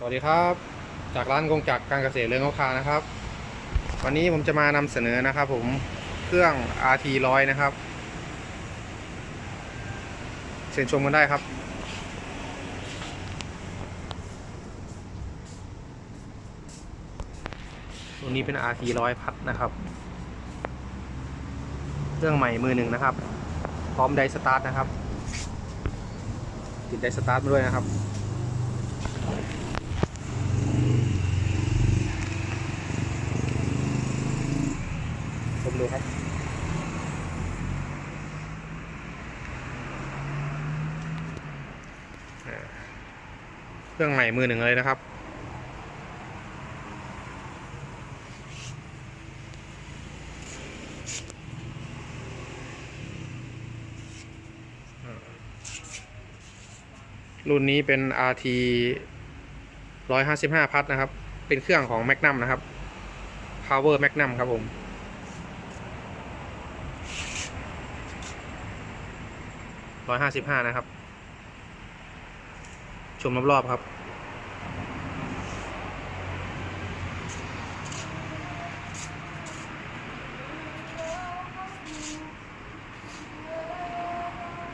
สวัสดีครับ จากร้านกงจักรการเกษตรเรืองเขาคานะครับ วันนี้ผมจะมานำเสนอนะครับ ผมเครื่อง RT 100นะครับเชิญชมกันได้ครับ ตัวนี้เป็น RT 100พัดนะครับ เครื่องใหม่มือหนึ่งนะครับ พร้อมไดสตาร์ทนะครับ ติดไดสตาร์ทมาด้วยนะครับ ชมดูครับ เครื่องใหม่มือหนึ่งเลยนะครับ รุ่นนี้เป็น RT 155 พัทนะครับ เป็นเครื่องของ Magnum นะครับ Power Magnum ครับผม155นะครับ ชมรอบๆครับ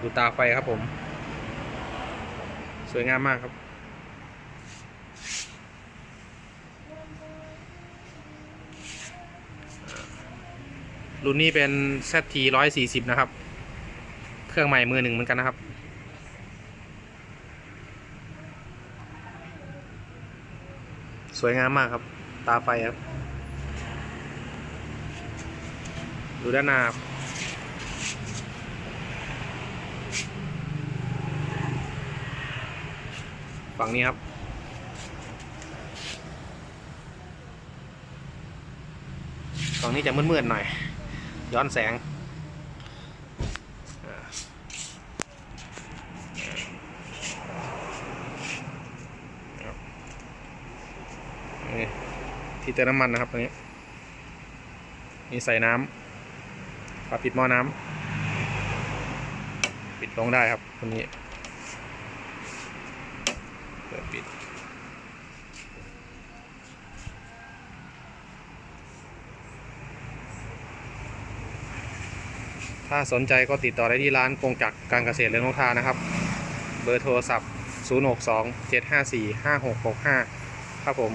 ดูตาไฟครับผม สวยงามมากครับรุ่นนี้เป็น ZT 140 นะครับ เครื่องใหม่มือหนึ่งเหมือนกันนะครับ สวยงามมากครับ ตาไฟครับ ดูด้านหน้าครับฝั่งนี้ครับ ฝั่งนี้จะมืดๆหน่อย ย้อนแสงอ่าครับนี่ ที่เติมน้ำมันนะครับตรงนี้นี่ใส่น้ำปรับปิดหม้อน้ำปิดลงได้ครับตรงนี้เปิดปิดถ้าสนใจก็ติดต่อได้ที่ร้านกงจักรการเกษตรเรือนนกทานะครับ เบอร์โทรศัพท์ 062 754 5665 ครับผม